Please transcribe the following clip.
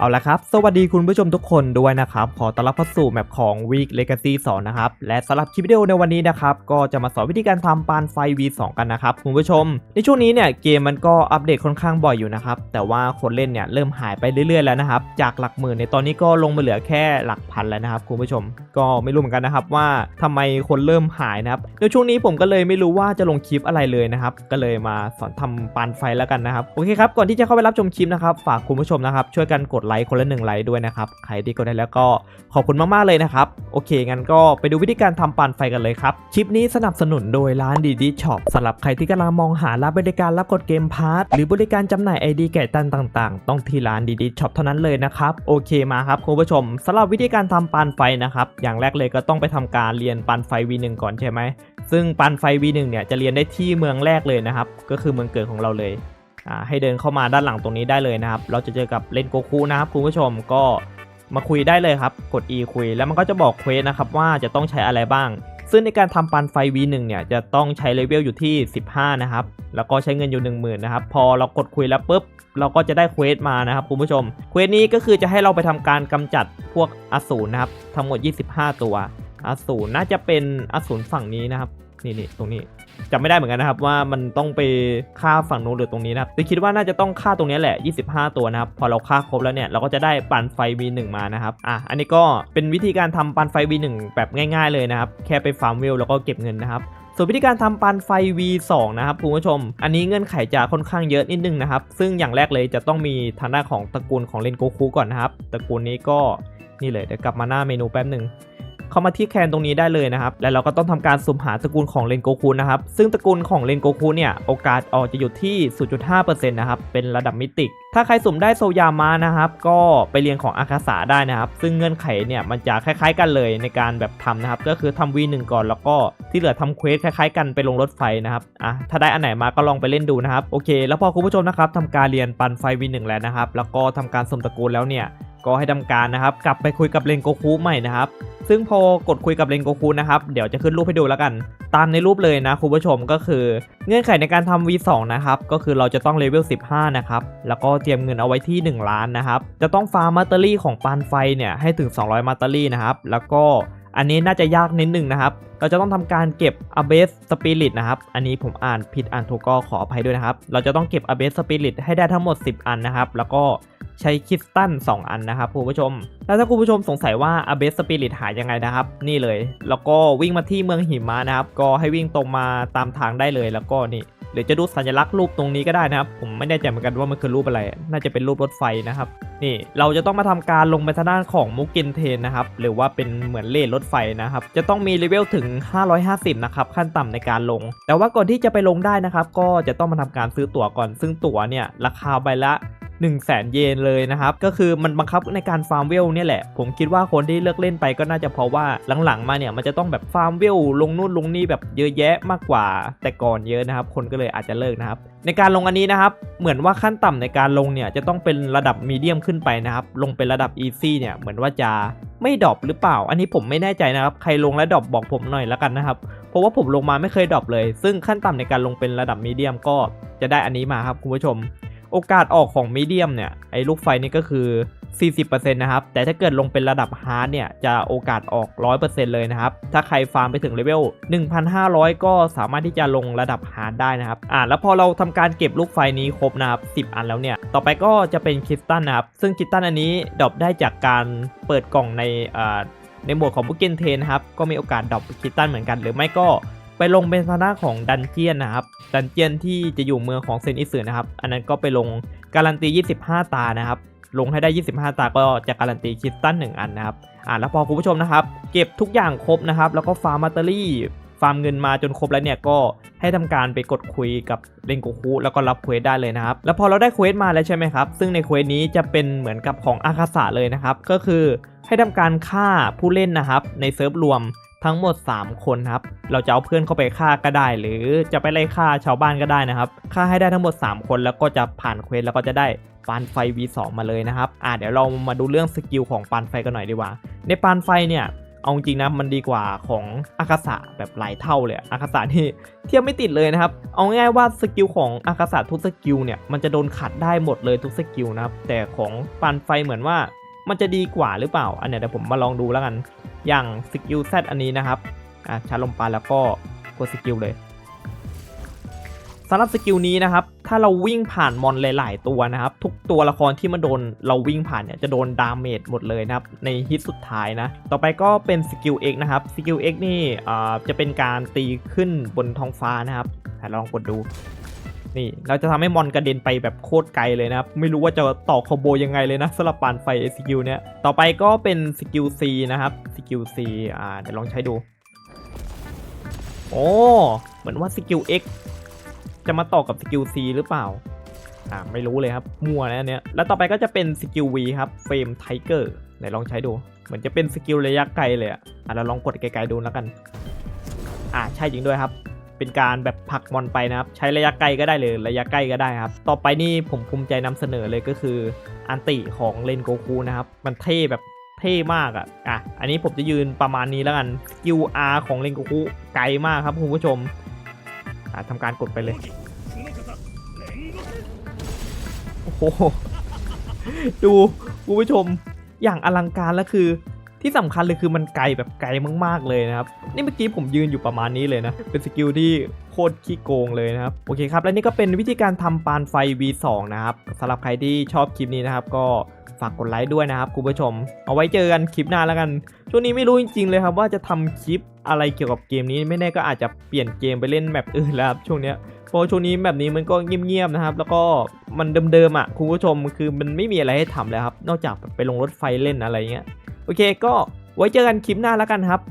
เอาละครับ สวัสดีคุณผู้ชมทุกคนด้วยนะครับ ขอต้อนรับเข้าสู่แมปของ Week Legacy 2 นะครับ และสำหรับคลิปวิดีโอในวันนี้นะครับ ก็จะมาสอนวิธีการทำปานไฟ V2 กันนะครับ คุณผู้ชม ในช่วงนี้เนี่ยเกมมันก็อัปเดตค่อนข้างบ่อยอยู่นะครับ แต่ว่าคนเล่นเนี่ยเริ่มหายไปเรื่อยๆแล้วนะครับ จากหลักหมื่นในตอนนี้ก็ลงมาเหลือแค่หลักพันแล้วนะครับคุณผู้ชม ก็ไม่รู้เหมือนกันนะครับว่าทำไมคนเริ่มหายนะครับในช่วงนี้ผมก็เลยไม่รู้ว่าจะลงคลิปอะไรเลยนะครับ ก็เลยมาสอนทำปานไฟแล้วกันนะครับ โอเคครับ ก่อนที่จะเข้าไปรับชมคลิปนะครับ ฝากคุณผู้ชมนะครับช่วยกันกดไลค์คนละหนึ่งไลค์ด้วยนะครับ ใครที่กดได้แล้วก็ขอบคุณมากๆเลยนะครับ โอเค งั้นก็ไปดูวิธีการทำปานไฟกันเลยครับ คลิปนี้สนับสนุนโดยร้านดีดีช็อปสำหรับใครที่กำลังมองหารับบริการรับกดเกมพาร์ทหรือบริการจำหน่ายไอดีแก่ตันต่างๆ ต้องที่ร้านดีดีช็อปเท่านั้นเลยนะครับ โอเคมาครับคุณผู้ชมสำหรับวิธีการทำปานไฟนะครับ อย่างแรกเลยก็ต้องไปทำการเรียนปานไฟ V1 ก่อนใช่ไหมซึ่งปานไฟ V1 เนี่ยจะเรียนได้ที่เมืองแรกเลยนะครับ ก็คือเมืองเกิดของเราเลย ให้เดินเข้ามาด้านหลังตรงนี้ได้เลยนะครับ เราจะเจอกับเลนโกคูนะครับคุณผู้ชมก็มาคุยได้เลยครับ กด E คุย แล้วมันก็จะบอกเควสนะครับว่าจะต้องใช้อะไรบ้าง ซึ่งในการทำปานไฟ V1 เนี่ยจะต้องใช้เลเวลอยู่ที่ 15 นะครับ แล้วก็ใช้เงินอยู่ 10,000นะครับ พอเรากดคุยแล้วปุ๊บ เราก็จะได้เควสมานะครับคุณผู้ชม เควสนี้ก็คือจะให้เราไปทำการกำจัดพวกอสูรนะครับ ทั้งหมด 25 ตัว อสูรน่าจะเป็นอสูรฝั่งนี้นะครับ นี่นี่ตรงนี้จำไม่ได้เหมือนกันนะครับว่ามันต้องไปฆ่าฝั่งโน้นหรือตรงนี้นะครับแต่คิดว่าน่าจะต้องฆ่าตรงนี้แหละ 25 ตัวนะครับพอเราฆ่าครบแล้วเนี่ยเราก็จะได้ปันไฟ V1 มานะครับอะอันนี้ก็เป็นวิธีการทำปันไฟ V1 แบบง่าย ๆเลยนะครับแค่ไปฟาร์มเวลแล้วก็เก็บเงินนะครับส่วนวิธีการทำปานไฟ V2 นะครับคุณผู้ชม อันนี้เงื่อนไขจะค่อนข้างเยอะนิดนึงนะครับ ซึ่งอย่างแรกเลยจะต้องมีทางด้านของตระกูลของเลนโกคูก่อนนะครับตระกูลนี้ก็นี่เลยเดี๋ยวกลับมาหน้าเมนูแป๊บหนึ่ง เข้ามาที่แคนตรงนี้ได้เลยนะครับ และเราก็ต้องทำการสุ่มหาตระกูลของเลนโกคูนะครับ ซึ่งตระกูลของเลนโกคูเนี่ยโอกาสออกจะอยู่ที่ 0.5%นะครับ เป็นระดับมิติก ถ้าใครสุ่มได้โซยามานะครับ ก็ไปเรียนของอาคาสาได้นะครับ ซึ่งเงื่อนไขเนี่ยมันจะคล้ายๆ กันเลยในการแบบทำนะครับ ก็คือทำ V1 ก่อนแล้วก็ที่เหลือทำเควสคล้ายๆ กันไปลงรถไฟนะครับ อะ ถ้าได้อันไหนมาก็ลองไปเล่นดูนะครับ โอเค แล้วพอคุณผู้ชมนะครับทำการเรียนปันไฟ V1 แล้วนะครับ แล้วก็ทำการสุ่มตระกูลแล้วเนี่ย ก็ให้ทำการนะครับ กลับไปคุยกับเลนโกคูใหม่นะครับ ซึ่งพอกดคุยกับเลนโกคูนะครับเดี๋ยวจะขึ้นรูปให้ดูแล้วกัน ตามในรูปเลยนะคุณผู้ชมก็คือ เงื่อนไขในการทำ V2 นะครับก็คือเราจะต้องเลเวล15 นะครับ แล้วก็เตรียมเงินเอาไว้ที่ 1 ล้านนะครับ จะต้องฟาร์มมัตเตอรี่ของปานไฟเนี่ยให้ถึง 200มัตเตอรี่นะครับแล้วก็ อันนี้น่าจะยากนิดหนึ่งนะครับ เราจะต้องทำการเก็บ a b a s Spirit นะครับ อันนี้ผมอ่านผิดอ่านถูกก็ขออภัยด้วยนะครับ เราจะต้องเก็บ a b a s Spirit ให้ได้ทั้งหมด 10 อันนะครับ แล้วก็ใช้คริสตัล2 อันนะครับคุณผู้ชม แล้วถ้าคุณผู้ชมสงสัยว่า a b a s Spirit หายยังไงนะครับ นี่เลย แล้วก็วิ่งมาที่เมืองหิมะนะครับ ก็ให้วิ่งตรงมาตามทางได้เลย แล้วก็นี่ หรือจะดูสัญลักษณ์รูปตรงนี้ก็ได้นะครับ ผมไม่แน่ใจเหมือนกันว่ามันคือรูปอะไร น่าจะเป็นรูปรถไฟนะครับ นี่เราจะต้องมาทำการลงไปทางด้านของมุกินเทนนะครับ หรือว่าเป็นเหมือนเลนรถไฟนะครับ จะต้องมีเลเวลถึง 550 นะครับ ขั้นต่ำในการลง แต่ว่าก่อนที่จะไปลงได้นะครับ ก็จะต้องมาทำการซื้อตั๋วก่อน ซึ่งตั๋วเนี่ยราคาใบละ 1 0 0 0 0แสนเยนเลยนะครับ ก็คือมันบังคับในการฟาร์มเวลเนี่ยแหละ ผมคิดว่าคนที่เลิกเล่นไปก็น่าจะเพราะว่าหลังๆมาเนี่ยมันจะต้องแบบฟาร์มเวลลงนู่นลงนี่แบบเยอะแยะมากกว่า แต่ก่อนเยอะนะครับ คนก็เลยอาจจะเลิกนะครับ ในการลงอันนี้นะครับ เหมือนว่าขั้นต่ำในการลงเนี่ยจะต้องเป็นระดับมีเดียมขึ้นไปนะครับ ลงเป็นระดับอีซี่เนี่ยเหมือนว่าจะไม่ดรอปหรือเปล่า อันนี้ผมไม่แน่ใจนะครับ ใครลงแล้วดรอปบอกผมหน่อยแล้วกันนะครับ เพราะว่าผมลงมาไม่เคยดรอปเลย ซึ่งขั้นต่ำในการลงเป็นระดับมีเดียมก็จะได้อันนี้มาครับคุณผู้ชม โอกาสออกของมีเดียมเนี่ยไอ้ลูกไฟนี่ก็คือ 40%นะครับ แต่ถ้าเกิดลงเป็นระดับฮาร์ดเนี่ย จะโอกาสออก 100%เลยนะครับ ถ้าใครฟาร์มไปถึงเลเวล 1,500 ก็สามารถที่จะลงระดับฮาร์ดได้นะครับ อ่า แล้วพอเราทำการเก็บลูกไฟนี้ครบนะครับ 10 อันแล้วเนี่ย ต่อไปก็จะเป็นคริสตัลนะครับ ซึ่งคริสตัลอันนี้ดรอปได้จากการเปิดกล่องในอ่าในหมวดของบุกเกนเทนนะครับ ก็มีโอกาสดรอปคริสตัลเหมือนกัน หรือไม่ก็ ไปลงเป็นทางด้านของดันเจียนนะครับ ดันเจียนที่จะอยู่เมืองของเซนอิสึนะครับ อันนั้นก็ไปลงการันตี 25 ตานะครับ ลงให้ได้ 25 ตาก็จะการันตีคริสตัล1อันนะครับ อ่าแล้วพอคุณผู้ชมนะครับ เก็บทุกอย่างครบนะครับ แล้วก็ฟาร์มมัตเตอรี่ ฟาร์มเงินมาจนครบแล้วเนี่ยก็ให้ทำการไปกดคุยกับเลนโกคุแล้วก็รับเควสได้เลยนะครับ แล้วพอเราได้เควสมาแล้วใช่ไหมครับ ซึ่งในเควสนี้จะเป็นเหมือนกับของอาคาสะเลยนะครับ ก็คือให้ทำการฆ่าผู้เล่นนะครับ ในเซิร์ฟรวม ทั้งหมด 3 คนครับ เราจะเอาเพื่อนเข้าไปฆ่าก็ได้ หรือจะไปไล่ฆ่าชาวบ้านก็ได้นะครับ ฆ่าให้ได้ทั้งหมด 3 คนแล้วก็จะผ่านเควสแล้วก็จะได้ปานไฟ V2 มาเลยนะครับ อ่าเดี๋ยวเรามาดูเรื่องสกิลของปานไฟกันหน่อยดีกว่า ในปานไฟเนี่ย เอาจริงนะมันดีกว่าของอากาศะแบบหลายเท่าเลยอากาศะนี่เทียบไม่ติดเลยนะครับ เอาง่ายว่าสกิลของอากาศะทุกสกิลเนี่ยมันจะโดนขัดได้หมดเลยทุกสกิลนะครับ แต่ของปานไฟเหมือนว่ามันจะดีกว่าหรือเปล่า อันเนี้ยเดี๋ยวผมมาลองดูแล้วกัน อย่างสกิล Z อันนี้นะครับอะชาร์จลมปานแล้วก็กดสกิลเลยสำหรับสกิลนี้นะครับ ถ้าเราวิ่งผ่านมอนหลาย ๆ ตัวนะครับ ทุกตัวละครที่มันโดนเราวิ่งผ่านเนี่ยจะโดนดาเมจหมดเลยนะครับ ในฮิตสุดท้ายนะ ต่อไปก็เป็นสกิล X นะครับ สกิล X นี่อ่าจะเป็นการตีขึ้นบนท้องฟ้านะครับลองกดดู นี่เราจะทำให้มอนกระเด็นไปแบบโคตรไกลเลยนะครับ ไม่รู้ว่าจะต่อคอมโบยังไงเลยนะสลับปานไฟสกิลเนี้ยต่อไปก็เป็นสกิล C นะครับสกิล C อ่าเดี๋ยวลองใช้ดู โอ้เหมือนว่าสกิล X จะมาต่อกับสกิล C หรือเปล่า อ่าไม่รู้เลยครับ มั่วนะอันเนี้ย แล้วต่อไปก็จะเป็นสกิล V ครับเฟรมไทเกอร์ไหนลองใช้ดู เหมือนจะเป็นสกิลระยะไกลเลยอะอะเราลองกดไกลๆดูแล้วกัน อ่าใช่จริงด้วยครับ เป็นการแบบผักมอนไปนะครับ ใช้ระยะไกลก็ได้เลยระยะใกล้ก็ได้ครับ ต่อไปนี่ผมภูมิใจนำเสนอเลยก็คืออันติของเลนโกคูนะครับ มันเท่แบบเท่มากอะอะ อันนี้ผมจะยืนประมาณนี้แล้วกันสกิล R ของเลนโกคูไกลมากครับคุณผู้ชมอะทำการกดไปเลยโอ้โหดูคุณผู้ชมอย่างอลังการแล้วคือ ที่สำคัญเลยคือมันไกลแบบไกลมากๆเลยนะครับ นี่เมื่อกี้ผมยืนอยู่ประมาณนี้เลยนะ เป็นสกิลที่โคตรขี้โกงเลยนะครับ โอเคครับ และนี่ก็เป็นวิธีการทำปานไฟ V2 นะครับสำหรับใครที่ชอบคลิปนี้นะครับ ก็ฝากกดไลค์ด้วยนะครับคุณผู้ชม เอาไว้เจอกันคลิปหน้าแล้วกัน ช่วงนี้ไม่รู้จริงๆเลยครับว่าจะทำคลิปอะไรเกี่ยวกับเกมนี้ไม่แน่ก็อาจจะเปลี่ยนเกมไปเล่นแบบอื่นแล้วครับช่วงเนี้ยพราะช่วงนี้แบบนี้มันก็เงียบๆนะครับ แล้วก็มันเดิมๆอะคุณผู้ชมคือมันไม่มีอะไรให้ทำแล้วครับ นอกจากไปลงรถไฟเล่นอะไรเงี้ย โอเคก็ไว้เจอกันคลิปหน้าแล้วกันครับ